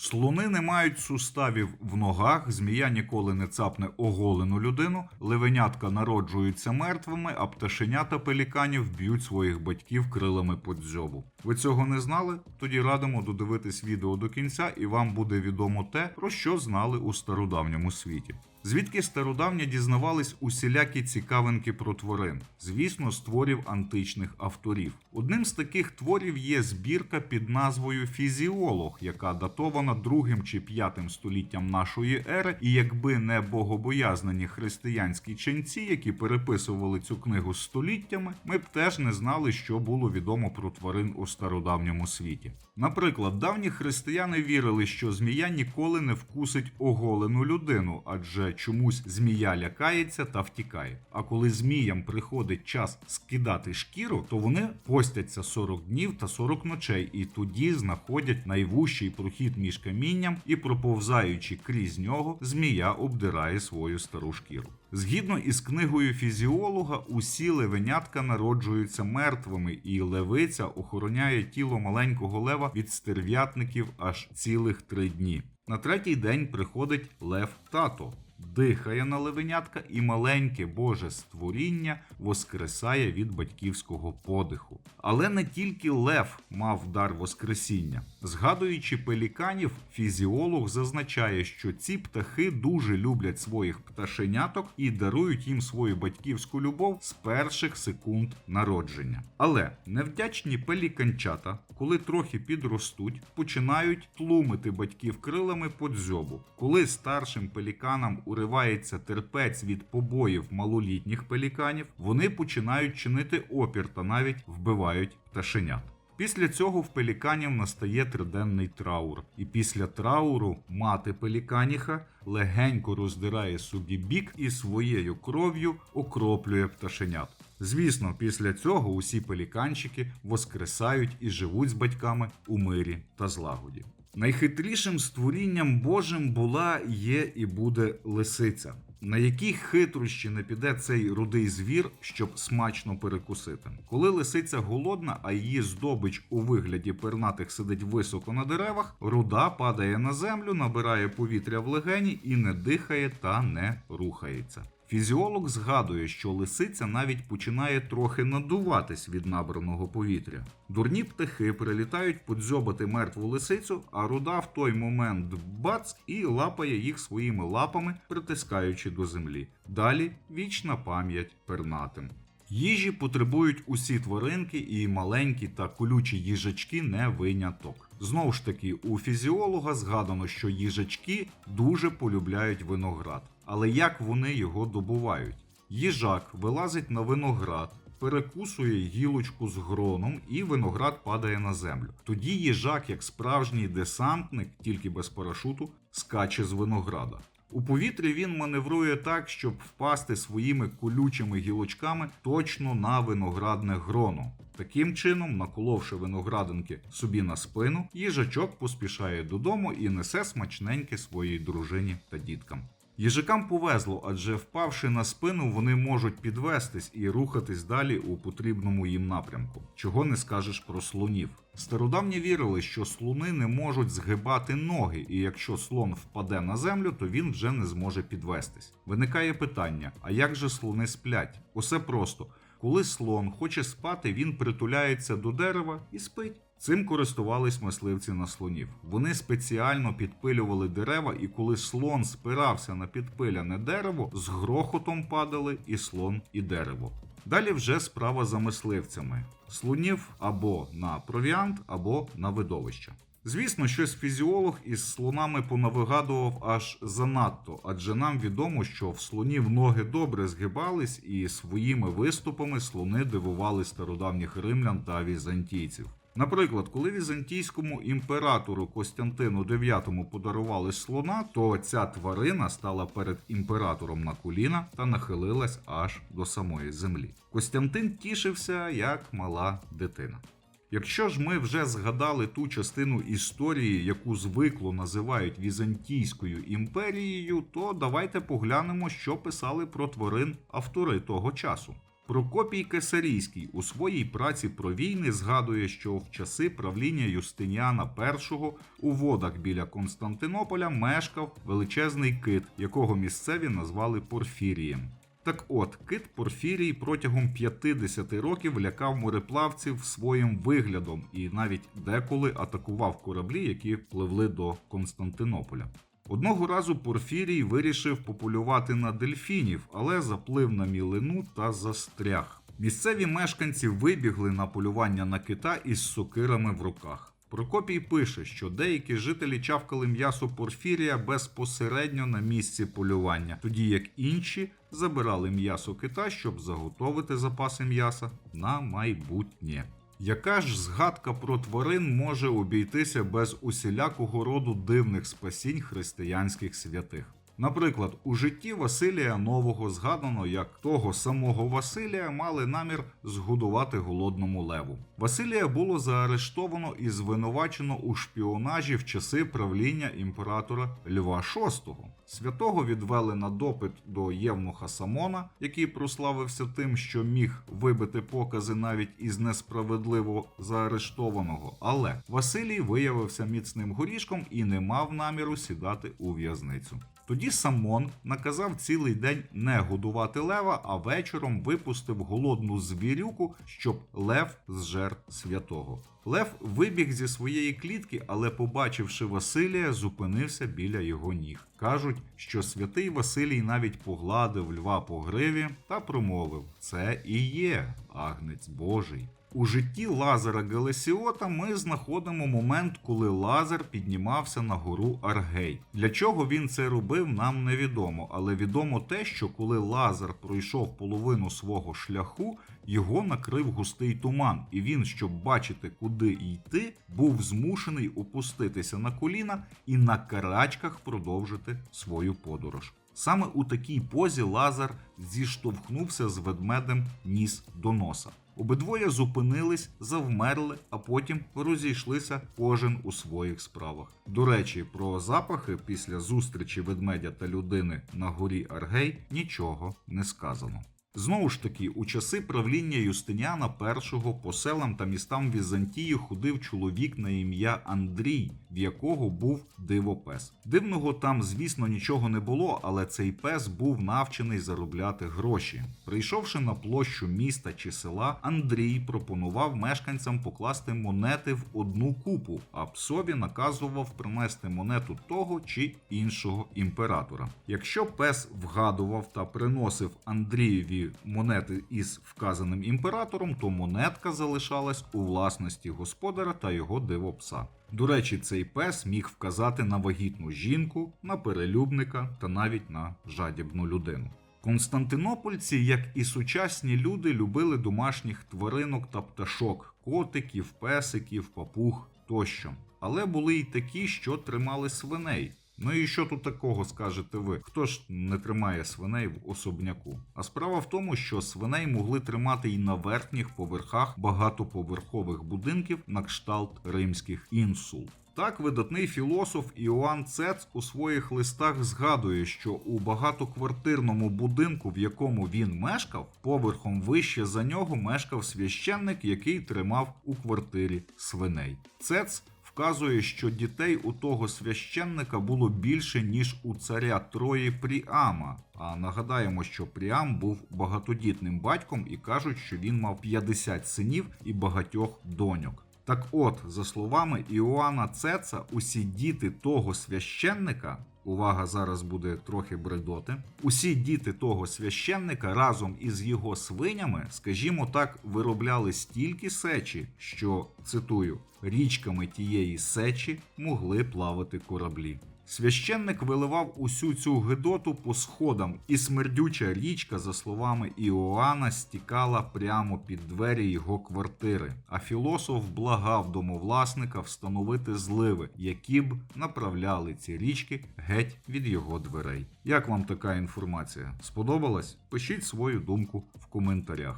Слони не мають суставів в ногах, змія ніколи не цапне оголену людину, левенятка народжуються мертвими, а пташенята пеліканів б'ють своїх батьків крилами по дзьобу. Ви цього не знали? Тоді радимо додивитись відео до кінця, і вам буде відомо те, про що знали у стародавньому світі. Звідки стародавні дізнавались усілякі цікавинки про тварин, звісно, з творів античних авторів. Одним з таких творів є збірка під назвою Фізіолог, яка датована другим чи п'ятим століттям нашої ери, і якби не богобоязнені християнські ченці, які переписували цю книгу століттями, ми б теж не знали, що було відомо про тварин у стародавньому світі. Наприклад, давні християни вірили, що змія ніколи не вкусить оголену людину, адже чомусь змія лякається та втікає. А коли зміям приходить час скидати шкіру, то вони постяться 40 днів та 40 ночей, і тоді знаходять найвужчий прохід між камінням і, проповзаючи крізь нього, змія обдирає свою стару шкіру. Згідно із книгою фізіолога, усі левенятка народжуються мертвими, і левиця охороняє тіло маленького лева від стерв'ятників аж цілих три дні. На третій день приходить лев тато, дихає на левенятка, і маленьке Боже створіння воскресає від батьківського подиху. Але не тільки лев мав дар воскресіння. Згадуючи пеліканів, фізіолог зазначає, що ці птахи дуже люблять своїх пташеняток і дарують їм свою батьківську любов з перших секунд народження. Але невдячні пеліканчата, коли трохи підростуть, починають тлумити батьків крилами по дзьобу. Коли старшим пеліканам уривається терпець від побоїв малолітніх пеліканів, вони починають чинити опір та навіть вбивають пташенят. Після цього в пеліканів настає триденний траур, і після трауру мати пеліканіха легенько роздирає собі бік і своєю кров'ю окроплює пташенят. Звісно, після цього усі пеліканчики воскресають і живуть з батьками у мирі та злагоді. Найхитрішим створінням Божим була, є і буде лисиця. На які хитрощі не піде цей рудий звір, щоб смачно перекусити. Коли лисиця голодна, а її здобич у вигляді пернатих сидить високо на деревах, руда падає на землю, набирає повітря в легені і не дихає та не рухається. Фізіолог згадує, що лисиця навіть починає трохи надуватись від набраного повітря. Дурні птахи прилітають подзьобати мертву лисицю, а руда в той момент бац і лапає їх своїми лапами, притискаючи до землі. Далі вічна пам'ять пернатим. Їжі потребують усі тваринки, і маленькі та колючі їжачки не виняток. Знову ж таки, у фізіолога згадано, що їжачки дуже полюбляють виноград. Але як вони його добувають? Їжак вилазить на виноград, перекусує гілочку з гроном, і виноград падає на землю. Тоді їжак, як справжній десантник, тільки без парашуту, скаче з винограда. У повітрі він маневрує так, щоб впасти своїми колючими гілочками точно на виноградне гроно. Таким чином, наколовши виноградинки собі на спину, їжачок поспішає додому і несе смачненьке своїй дружині та діткам. Їжакам повезло, адже впавши на спину, вони можуть підвестись і рухатись далі у потрібному їм напрямку. Чого не скажеш про слонів. Стародавні вірили, що слони не можуть згибати ноги, і якщо слон впаде на землю, то він вже не зможе підвестись. Виникає питання: а як же слони сплять? Усе просто. Коли слон хоче спати, він притуляється до дерева і спить. Цим користувались мисливці на слонів. Вони спеціально підпилювали дерева, і коли слон спирався на підпиляне дерево, з грохотом падали і слон, і дерево. Далі вже справа за мисливцями: слонів або на провіант, або на видовище. Звісно, щось фізіолог із слонами понавигадував аж занадто, адже нам відомо, що в слонів ноги добре згибались, і своїми виступами слони дивували стародавніх римлян та візантійців. Наприклад, коли візантійському імператору Костянтину IX подарували слона, то ця тварина стала перед імператором на коліна та нахилилась аж до самої землі. Костянтин тішився як мала дитина. Якщо ж ми вже згадали ту частину історії, яку звикло називають Візантійською імперією, то давайте поглянемо, що писали про тварин автори того часу. Прокопій Кесарійський у своїй праці про війни згадує, що в часи правління Юстиніана І у водах біля Константинополя мешкав величезний кит, якого місцеві назвали Порфірієм. Так от, кит Порфірій протягом 50 років лякав мореплавців своїм виглядом і навіть деколи атакував кораблі, які пливли до Константинополя. Одного разу Порфірій вирішив пополювати на дельфінів, але заплив на мілину та застряг. Місцеві мешканці вибігли на полювання на кита із сокирами в руках. Прокопій пише, що деякі жителі чавкали м'ясо Порфірія безпосередньо на місці полювання, тоді як інші забирали м'ясо кита, щоб заготовити запаси м'яса на майбутнє. Яка ж згадка про тварин може обійтися без усілякого роду дивних спасінь християнських святих? Наприклад, у житті Василія Нового згадано, як того самого Василія мали намір згодувати голодному леву. Василія було заарештовано і звинувачено у шпіонажі в часи правління імператора Льва VI. Святого відвели на допит до Євнуха Самона, який прославився тим, що міг вибити покази навіть із несправедливо заарештованого. Але Василій виявився міцним горішком і не мав наміру сідати у в'язницю. Тоді Самон наказав цілий день не годувати лева, а вечором випустив голодну звірюку, щоб лев зжер святого. Лев вибіг зі своєї клітки, але, побачивши Василія, зупинився біля його ніг. Кажуть, що святий Василій навіть погладив льва по гриві та промовив: Це і є агнець Божий. У житті Лазара Гелесіота ми знаходимо момент, коли Лазар піднімався на гору Аргей. Для чого він це робив, нам невідомо, але відомо те, що коли Лазар пройшов половину свого шляху, його накрив густий туман, і він, щоб бачити, куди йти, був змушений опуститися на коліна і на карачках продовжити свою подорож. Саме у такій позі Лазар зіштовхнувся з ведмедем ніс до носа. Обидвоє зупинились, завмерли, а потім розійшлися кожен у своїх справах. До речі, про запахи після зустрічі ведмедя та людини на горі Аргей нічого не сказано. Знову ж таки, у часи правління Юстиніана І по селам та містам Візантії ходив чоловік на ім'я Андрій, в якого був дивопес. Дивного там, звісно, нічого не було, але цей пес був навчений заробляти гроші. Прийшовши на площу міста чи села, Андрій пропонував мешканцям покласти монети в одну купу, а псові наказував принести монету того чи іншого імператора. Якщо пес вгадував та приносив Андрієві монети із вказаним імператором, то монетка залишалась у власності господаря та його дивопса. До речі, цей пес міг вказати на вагітну жінку, на перелюбника та навіть на жадібну людину. Константинопольці, як і сучасні люди, любили домашніх тваринок та пташок, котиків, песиків, папуг тощо. Але були й такі, що тримали свиней. Ну і що тут такого скажете ви? Хто ж не тримає свиней в особняку? А справа в тому, що свиней могли тримати і на верхніх поверхах багатоповерхових будинків на кшталт римських інсул. Так, видатний філософ Іоанн Цец у своїх листах згадує, що у багатоквартирному будинку, в якому він мешкав, поверхом вище за нього мешкав священник, який тримав у квартирі свиней. Цец вказує, що дітей у того священника було більше, ніж у царя Трої Пріама. А нагадаємо, що Пріам був багатодітним батьком і кажуть, що він мав 50 синів і багатьох доньок. Так от, за словами Іоанна Цеца, усі діти того священника, увага зараз буде трохи бредоти, усі діти того священника разом із його свинями, скажімо так, виробляли стільки сечі, що цитую, річками тієї сечі могли плавати кораблі. Священник виливав усю цю гидоту по сходам, і смердюча річка, за словами Іоанна, стікала прямо під двері його квартири. А філософ благав домовласника встановити зливи, які б направляли ці річки геть від його дверей. Як вам така інформація? Сподобалась? Пишіть свою думку в коментарях.